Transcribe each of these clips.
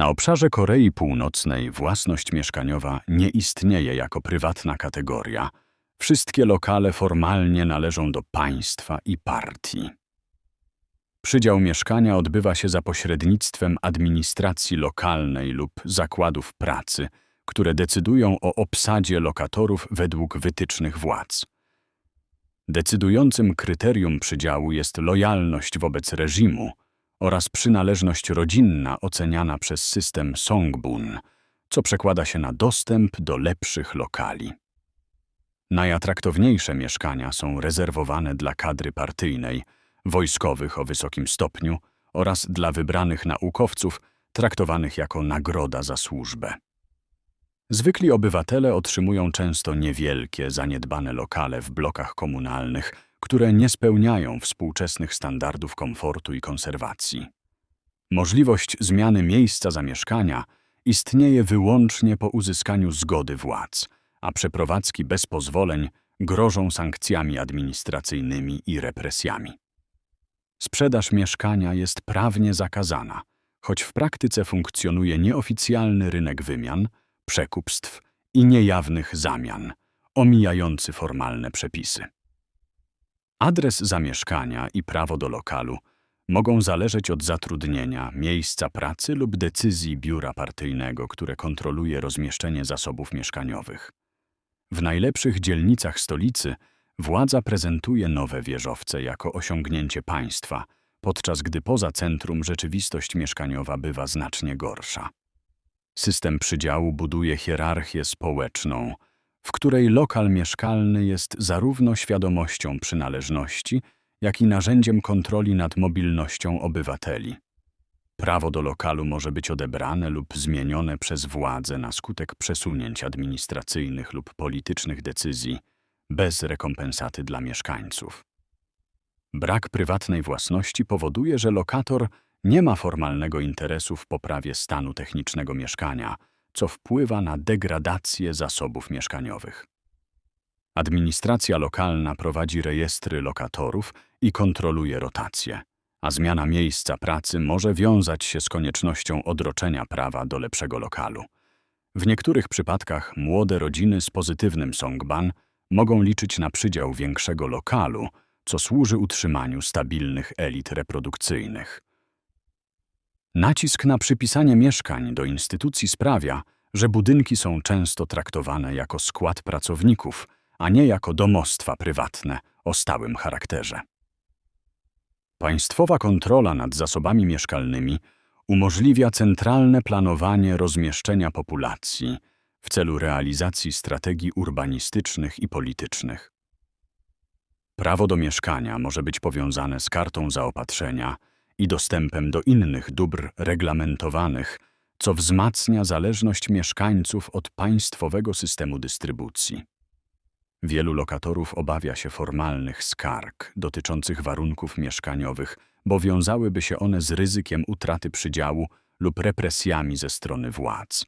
Na obszarze Korei Północnej własność mieszkaniowa nie istnieje jako prywatna kategoria. Wszystkie lokale formalnie należą do państwa i partii. Przydział mieszkania odbywa się za pośrednictwem administracji lokalnej lub zakładów pracy, które decydują o obsadzie lokatorów według wytycznych władz. Decydującym kryterium przydziału jest lojalność wobec reżimu oraz przynależność rodzinna oceniana przez system Songbun, co przekłada się na dostęp do lepszych lokali. Najatraktowniejsze mieszkania są rezerwowane dla kadry partyjnej, wojskowych o wysokim stopniu oraz dla wybranych naukowców traktowanych jako nagroda za służbę. Zwykli obywatele otrzymują często niewielkie, zaniedbane lokale w blokach komunalnych, które nie spełniają współczesnych standardów komfortu i konserwacji. Możliwość zmiany miejsca zamieszkania istnieje wyłącznie po uzyskaniu zgody władz, a przeprowadzki bez pozwoleń grożą sankcjami administracyjnymi i represjami. Sprzedaż mieszkania jest prawnie zakazana, choć w praktyce funkcjonuje nieoficjalny rynek wymian, przekupstw i niejawnych zamian, omijający formalne przepisy. Adres zamieszkania i prawo do lokalu mogą zależeć od zatrudnienia, miejsca pracy lub decyzji biura partyjnego, które kontroluje rozmieszczenie zasobów mieszkaniowych. W najlepszych dzielnicach stolicy władza prezentuje nowe wieżowce jako osiągnięcie państwa, podczas gdy poza centrum rzeczywistość mieszkaniowa bywa znacznie gorsza. System przydziału buduje hierarchię społeczną, w której lokal mieszkalny jest zarówno świadomością przynależności, jak i narzędziem kontroli nad mobilnością obywateli. Prawo do lokalu może być odebrane lub zmienione przez władzę na skutek przesunięć administracyjnych lub politycznych decyzji, bez rekompensaty dla mieszkańców. Brak prywatnej własności powoduje, że lokator nie ma formalnego interesu w poprawie stanu technicznego mieszkania, co wpływa na degradację zasobów mieszkaniowych. Administracja lokalna prowadzi rejestry lokatorów i kontroluje rotację, a zmiana miejsca pracy może wiązać się z koniecznością odroczenia prawa do lepszego lokalu. W niektórych przypadkach młode rodziny z pozytywnym songban mogą liczyć na przydział większego lokalu, co służy utrzymaniu stabilnych elit reprodukcyjnych. Nacisk na przypisanie mieszkań do instytucji sprawia, że budynki są często traktowane jako skład pracowników, a nie jako domostwa prywatne o stałym charakterze. Państwowa kontrola nad zasobami mieszkalnymi umożliwia centralne planowanie rozmieszczenia populacji w celu realizacji strategii urbanistycznych i politycznych. Prawo do mieszkania może być powiązane z kartą zaopatrzenia i dostępem do innych dóbr reglamentowanych, co wzmacnia zależność mieszkańców od państwowego systemu dystrybucji. Wielu lokatorów obawia się formalnych skarg dotyczących warunków mieszkaniowych, bo wiązałyby się one z ryzykiem utraty przydziału lub represjami ze strony władz.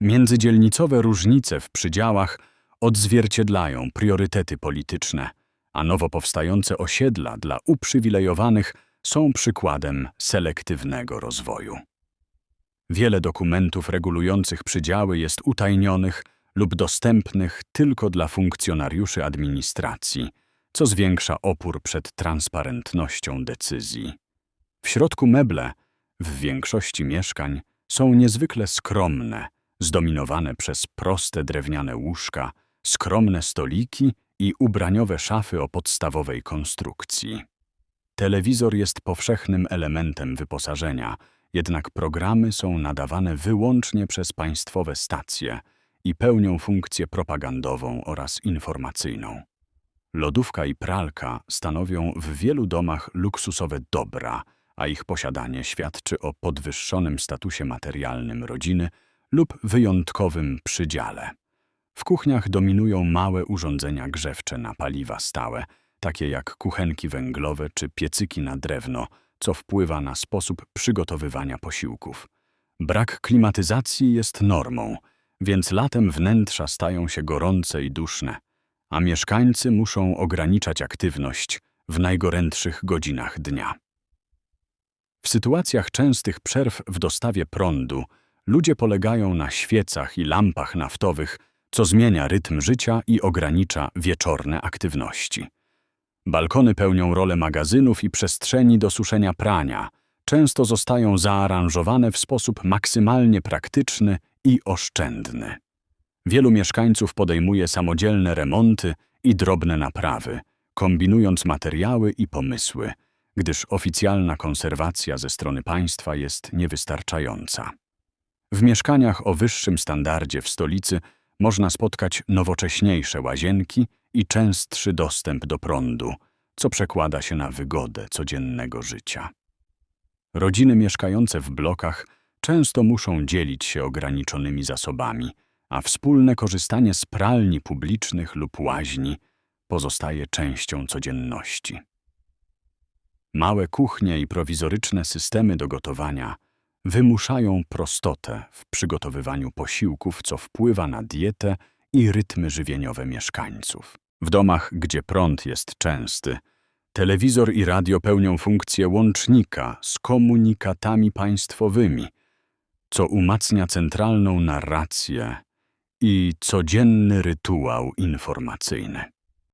Międzydzielnicowe różnice w przydziałach odzwierciedlają priorytety polityczne, a nowo powstające osiedla dla uprzywilejowanych są przykładem selektywnego rozwoju. Wiele dokumentów regulujących przydziały jest utajnionych lub dostępnych tylko dla funkcjonariuszy administracji, co zwiększa opór przed transparentnością decyzji. W środku meble, w większości mieszkań, są niezwykle skromne, zdominowane przez proste drewniane łóżka, skromne stoliki i ubraniowe szafy o podstawowej konstrukcji. Telewizor jest powszechnym elementem wyposażenia, jednak programy są nadawane wyłącznie przez państwowe stacje i pełnią funkcję propagandową oraz informacyjną. Lodówka i pralka stanowią w wielu domach luksusowe dobra, a ich posiadanie świadczy o podwyższonym statusie materialnym rodziny lub wyjątkowym przydziale. W kuchniach dominują małe urządzenia grzewcze na paliwa stałe, takie jak kuchenki węglowe czy piecyki na drewno, co wpływa na sposób przygotowywania posiłków. Brak klimatyzacji jest normą, więc latem wnętrza stają się gorące i duszne, a mieszkańcy muszą ograniczać aktywność w najgorętszych godzinach dnia. W sytuacjach częstych przerw w dostawie prądu ludzie polegają na świecach i lampach naftowych, co zmienia rytm życia i ogranicza wieczorne aktywności. Balkony pełnią rolę magazynów i przestrzeni do suszenia prania. Często zostają zaaranżowane w sposób maksymalnie praktyczny i oszczędny. Wielu mieszkańców podejmuje samodzielne remonty i drobne naprawy, kombinując materiały i pomysły, gdyż oficjalna konserwacja ze strony państwa jest niewystarczająca. W mieszkaniach o wyższym standardzie w stolicy można spotkać nowocześniejsze łazienki i częstszy dostęp do prądu, co przekłada się na wygodę codziennego życia. Rodziny mieszkające w blokach często muszą dzielić się ograniczonymi zasobami, a wspólne korzystanie z pralni publicznych lub łaźni pozostaje częścią codzienności. Małe kuchnie i prowizoryczne systemy do gotowania wymuszają prostotę w przygotowywaniu posiłków, co wpływa na dietę i rytmy żywieniowe mieszkańców. W domach, gdzie prąd jest częsty, telewizor i radio pełnią funkcję łącznika z komunikatami państwowymi, co umacnia centralną narrację i codzienny rytuał informacyjny.